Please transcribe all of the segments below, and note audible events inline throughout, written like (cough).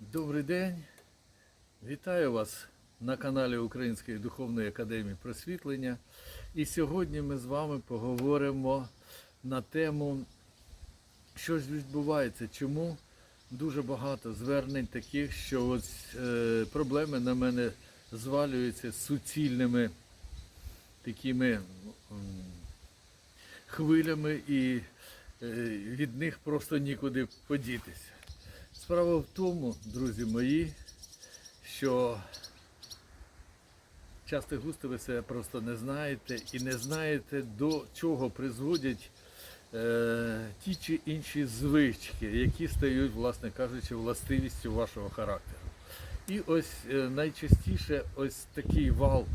Добрий день. Вітаю вас на каналі Української духовної академії просвітлення. І сьогодні ми з вами поговоримо на тему, що ж відбувається, чому дуже багато звернень таких, що ось, е, проблеми на мене звалюються суцільними такими хвилями і е, від них просто нікуди подітися. Справа в тому, друзі мої, що часто густо ви себе просто не знаєте і не знаєте, до чого призводять е, ті чи інші звички, які стають, власне кажучи, властивістю вашого характеру. І ось е, найчастіше ось такий вал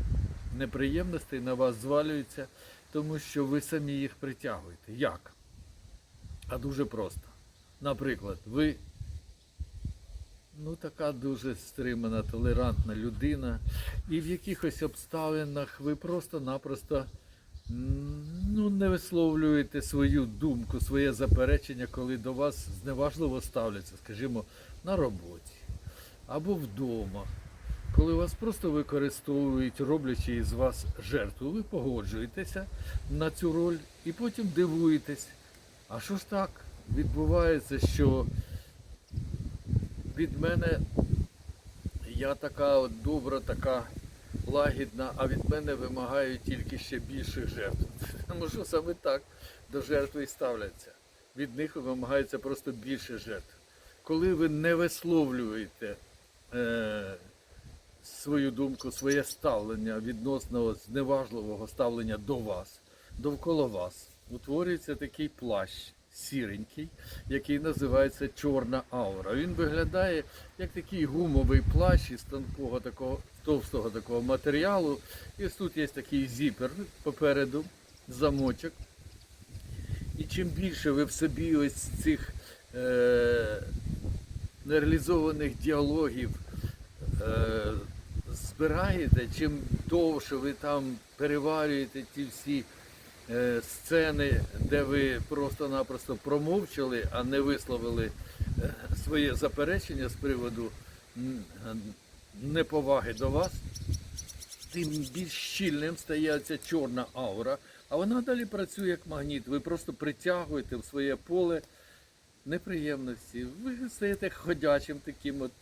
неприємностей на вас звалюється, тому що ви самі їх притягуєте. Як? А дуже просто. Наприклад, ви ну, така дуже стримана, толерантна людина, і в якихось обставинах ви просто-напросто ну, не висловлюєте свою думку, своє заперечення, коли до вас зневажливо ставляться, скажімо, на роботі або вдома. Коли вас просто використовують, роблячи із вас жертву, ви погоджуєтеся на цю роль і потім дивуєтесь. А що ж так відбувається, що від мене я така от добра, така лагідна, а від мене вимагають тільки ще більших жертв. (laughs) Тому що саме так до жертви і ставляться. Від них вимагається просто більше жертв. Коли ви не висловлюєте е, свою думку, своє ставлення відносно зневажливого ставлення до вас, довкола вас, утворюється такий плащ сіренький, який називається чорна аура. Він виглядає як такий гумовий плащ із тонкого такого товстого такого матеріалу. І тут є такий зіпер попереду, замочок. І чим більше ви в собі ось цих е, нереалізованих діалогів е, збираєте, чим довше ви там переварюєте ті всі сцени, де ви просто-напросто промовчали, а не висловили е, своє заперечення з приводу е, неповаги до вас, тим більш щільним стає ця чорна аура, а вона далі працює як магніт. Ви просто притягуєте в своє поле неприємності. Ви стаєте ходячим таким от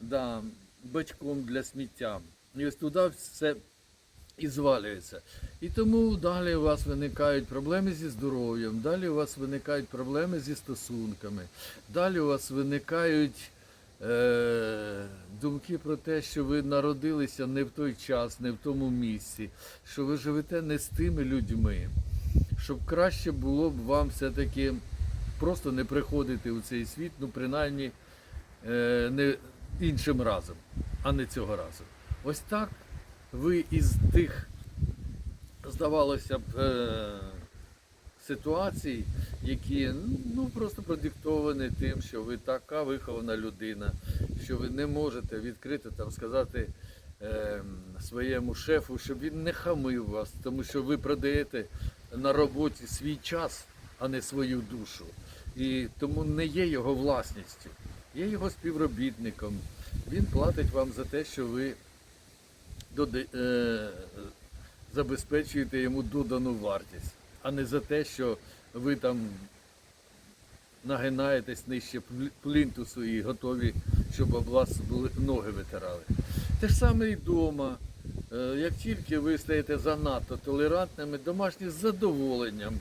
да, бачком для сміття. І ось туди все і звалюється. І тому далі у вас виникають проблеми зі здоров'ям, далі у вас виникають проблеми зі стосунками, далі у вас виникають е, думки про те, що ви народилися не в той час, не в тому місці, що ви живете не з тими людьми, щоб краще було б вам все-таки просто не приходити у цей світ, ну принаймні е, не іншим разом, а не цього разу. Ось так ви із тих, здавалося б, е, ситуацій, які ну просто продиктовані тим, що ви така вихована людина, що ви не можете відкрито там сказати е, своєму шефу, щоб він не хамив вас, тому що ви продаєте на роботі свій час, а не свою душу. І тому не є його власністю, є його співробітником. Він платить вам за те, що ви забезпечуєте йому додану вартість, а не за те, що ви там нагинаєтесь нижче плі- плінтусу і готові, щоб об вас ноги витирали. Те ж саме і вдома. Е, Як тільки ви стаєте занадто толерантними, домашні з задоволенням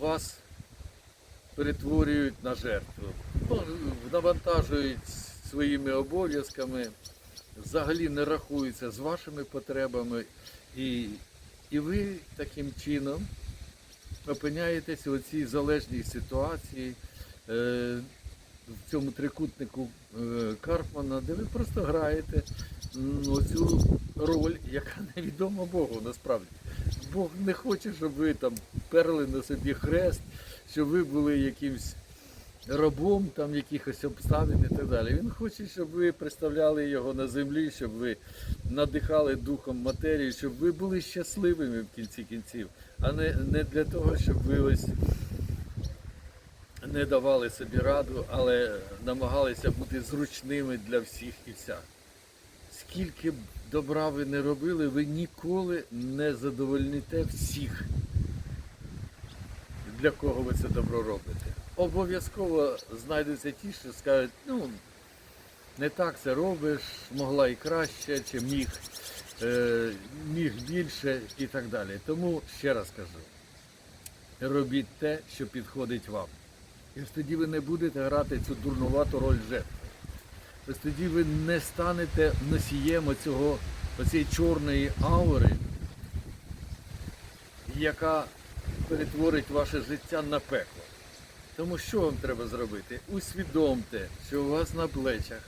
вас перетворюють на жертву, Ну, навантажують своїми обов'язками, взагалі не рахуються з вашими потребами, і, і ви таким чином опиняєтесь у цій залежній ситуації, е, в цьому трикутнику е, Карпмана, де ви просто граєте цю роль, яка (laughs) невідома Богу насправді. Бог не хоче, щоб ви там перли на собі хрест, щоб ви були якимсь рабом там якихось обставин і так далі. Він хоче, щоб ви представляли його на землі, щоб ви надихали духом матерії, щоб ви були щасливими в кінці кінців, а не, не для того, щоб ви ось не давали собі раду, але намагалися бути зручними для всіх і вся. Скільки добра ви не робили, ви ніколи не задовольните всіх, для кого ви це добро робите. Обов'язково знайдуться ті, що скажуть, ну, не так це робиш, могла і краще, чи міг, е, міг більше і так далі. Тому ще раз кажу, робіть те, що підходить вам. І ось тоді ви не будете грати цю дурнувату роль жертви. Ось тоді ви не станете носієм оцього, оцієї чорної аури, яка перетворить ваше життя на пекло. Тому що вам треба зробити? Усвідомте, що у вас на плечах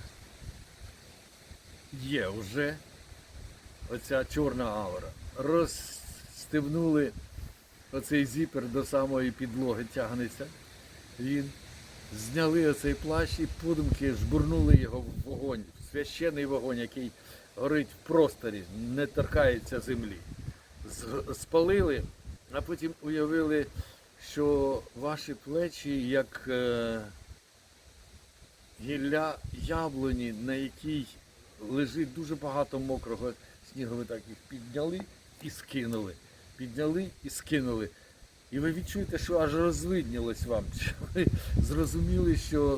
є вже оця чорна аура. Розстебнули оцей зіпер до самої підлоги тягнеться. Він зняли оцей плащ і подумки жбурнули його в вогонь, в священний вогонь, який горить в просторі, не торкається землі. Спалили, а потім уявили, що ваші плечі як е, гілля яблуні, на якій лежить дуже багато мокрого снігу, ви так їх підняли і скинули. Підняли і скинули. І ви відчуєте, що аж розвиднілось вам. (laughs) Що ви зрозуміли, що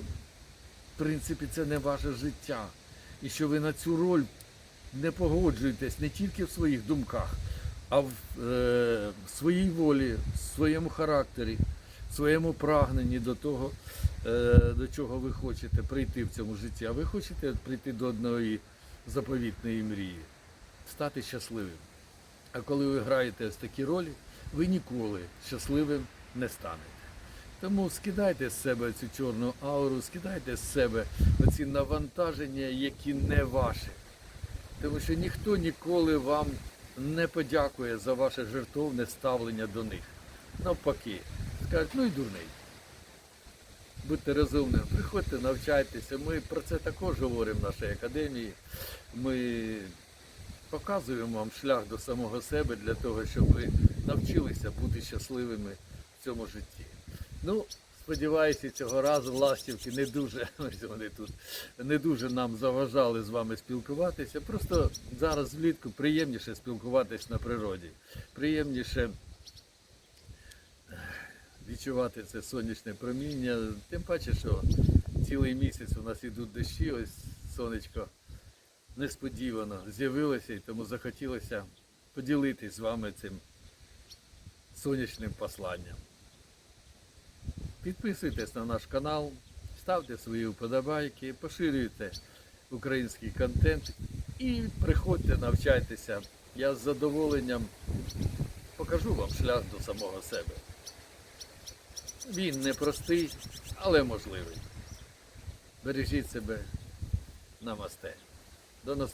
в принципі це не ваше життя. І що ви на цю роль не погоджуєтесь не тільки в своїх думках, а в е, своїй волі, в своєму характері, в своєму прагненні до того, е, до чого ви хочете прийти в цьому житті. А ви хочете прийти до одної заповітної мрії, стати щасливим. А коли ви граєте ось такі ролі, ви ніколи щасливим не станете. Тому скидайте з себе цю чорну ауру, скидайте з себе оці навантаження, які не ваші. Тому що ніхто ніколи вам не подякує за ваше жертовне ставлення до них. Навпаки, скажуть, ну і дурний. Будьте розумними, приходьте, навчайтеся. Ми про це також говоримо в нашій академії. Ми показуємо вам шлях до самого себе для того, щоб ви навчилися бути щасливими в цьому житті. Ну, сподіваюся, цього разу ластівки не дуже (laughs) вони тут не дуже нам заважали з вами спілкуватися. Просто зараз влітку приємніше спілкуватись на природі. Приємніше відчувати це сонячне проміння. Тим паче, що цілий місяць у нас ідуть дощі, ось сонечко несподівано з'явилося і тому захотілося поділитись з вами цим сонячним посланням. Підписуйтесь на наш канал, ставте свої вподобайки, поширюйте український контент і приходьте, навчайтеся. Я з задоволенням покажу вам шлях до самого себе. Він непростий, але можливий. Бережіть себе. Намасте. До наступного.